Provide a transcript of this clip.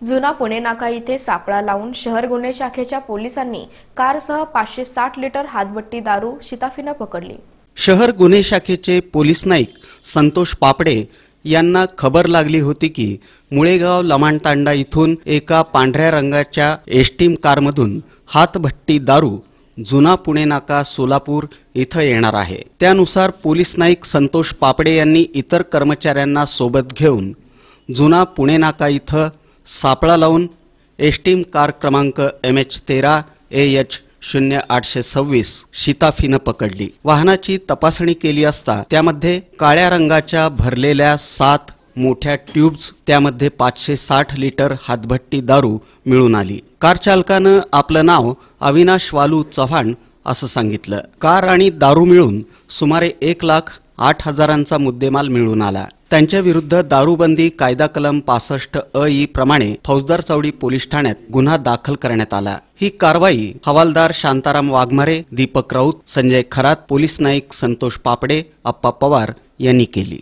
जुना पुणे नाका इथे सापळा लावून शहर गुन्हे शाखेच्या पोलिसांनी कारसह पाचशे साठ लिटर हातभट्टी दारू शिताफीनं पकडली. शहर गुन्हे शाखेचे पोलीस नाईक संतोष पापडे यांना खबर लागली होती की मुळेगाव लमाणतांडा इथून एका पांढऱ्या रंगाच्या एसटीम कारमधून हातभट्टी दारू जुना पुणे नाका सोलापूर इथं येणार आहे. त्यानुसार पोलीस नाईक संतोष पापडे यांनी इतर कर्मचाऱ्यांना सोबत घेऊन जुना पुणे नाका इथं सापळा लावून एस्टीम कार क्रमांक एम एच तेरा ए एच शून्य आठशे सव्वीस शिताफीनं पकडली. वाहनाची तपासणी केली असता त्यामध्ये काळ्या रंगाच्या भरलेल्या सात मोठ्या ट्यूब्स त्यामध्ये पाचशे साठ लिटर हातभट्टी दारू मिळून आली. कार चालकानं आपलं नाव अविनाश वालू चव्हाण असं सांगितलं. कार आणि दारू मिळून सुमारे एक लाख आठ हजारांचा मुद्देमाल मिळून आला. त्यांच्याविरुद्ध दारूबंदी कायदा कलम पासष्ट अ ई प्रमाणे फौजदार चौडी पोलीस ठाण्यात गुन्हा दाखल करण्यात आला. ही कारवाई हवालदार शांताराम वाघमारे दीपक राऊत संजय खरात पोलीस नाईक संतोष पापडे अप्पा पवार यांनी केली.